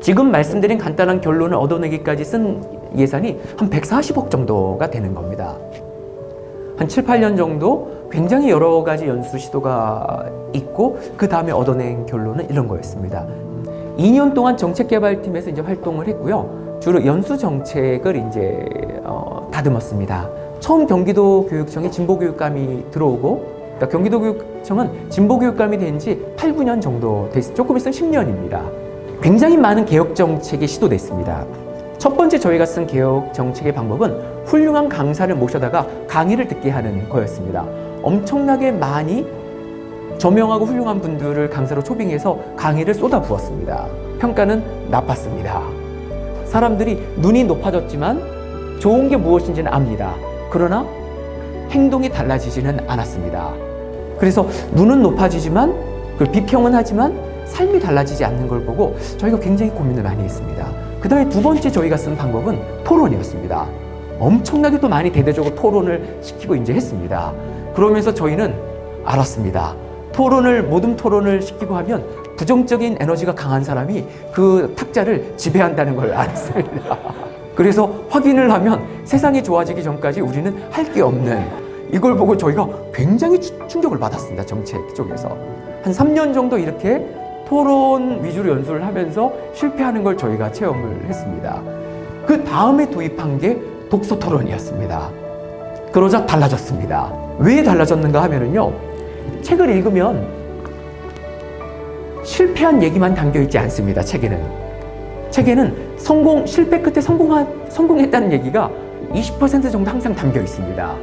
지금 말씀드린 간단한 결론을 얻어내기까지 쓴 예산이 한 140억 정도가 되는 겁니다. 한 7, 8년 정도 굉장히 여러 가지 연수 시도가 있고 그 다음에 얻어낸 결론은 이런 거였습니다. 2년 동안 정책개발팀에서 이제 활동을 했고요. 주로 연수 정책을 이제 어, 다듬었습니다. 처음 경기도 교육청에 진보교육감이 들어오고 그러니까 경기도 교육청은 진보교육감이 된 지 8, 9년 정도 됐, 조금 있으면 10년입니다. 굉장히 많은 개혁 정책이 시도됐습니다. 첫 번째 저희가 쓴 개혁 정책의 방법은 훌륭한 강사를 모셔다가 강의를 듣게 하는 거였습니다. 엄청나게 많이 저명하고 훌륭한 분들을 강사로 초빙해서 강의를 쏟아 부었습니다. 평가는 나빴습니다. 사람들이 눈이 높아졌지만 좋은 게 무엇인지는 압니다. 그러나 행동이 달라지지는 않았습니다. 그래서 눈은 높아지지만 그 비평은 하지만 삶이 달라지지 않는 걸 보고 저희가 굉장히 고민을 많이 했습니다. 그 다음에 두 번째 저희가 쓴 방법은 토론이었습니다. 엄청나게 또 많이 대대적으로 토론을 시키고 이제 했습니다. 그러면서 저희는 알았습니다. 토론을, 모든 토론을 시키고 하면 부정적인 에너지가 강한 사람이 그 탁자를 지배한다는 걸 알았습니다. 그래서 확인을 하면 세상이 좋아지기 전까지 우리는 할 게 없는 이걸 보고 저희가 굉장히 추- 충격을 받았습니다. 정책 쪽에서. 한 3년 정도 이렇게 토론 위주로 연수를 하면서 실패하는 걸 저희가 체험을 했습니다. 그 다음에 도입한 게 독서 토론이었습니다. 그러자 달라졌습니다. 왜 달라졌는가 하면은요. 책을 읽으면 실패한 얘기만 담겨 있지 않습니다. 책에는. 책에는 성공, 실패 끝에 성공한, 성공했다는 얘기가 20% 정도 항상 담겨 있습니다.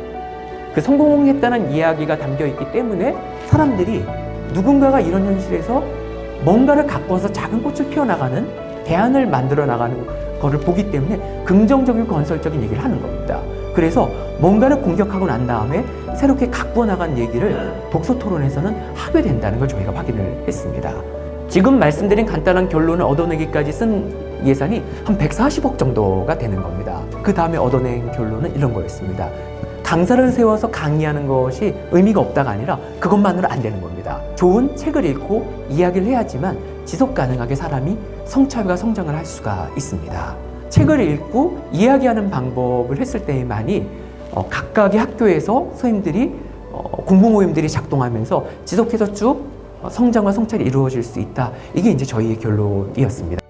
그 성공했다는 이야기가 담겨 있기 때문에 사람들이 누군가가 이런 현실에서 뭔가를 갖고 와서 작은 꽃을 피워나가는 대안을 만들어 나가는 거를 보기 때문에 긍정적이고 건설적인 얘기를 하는 겁니다. 그래서 뭔가를 공격하고 난 다음에 새롭게 갖고 나간 얘기를 독서 토론에서는 하게 된다는 걸 저희가 확인을 했습니다. 지금 말씀드린 간단한 결론을 얻어내기까지 쓴 예산이 한 140억 정도가 되는 겁니다. 그 다음에 얻어낸 결론은 이런 거였습니다. 강사를 세워서 강의하는 것이 의미가 없다가 아니라 그것만으로 안 되는 겁니다. 좋은 책을 읽고 이야기를 해야지만 지속 가능하게 사람이 성찰과 성장을 할 수가 있습니다. 책을 읽고 이야기하는 방법을 했을 때만이 어, 각각의 학교에서 선생님들이 어, 공부 모임들이 작동하면서 지속해서 쭉 어, 성장과 성찰이 이루어질 수 있다. 이게 이제 저희의 결론이었습니다.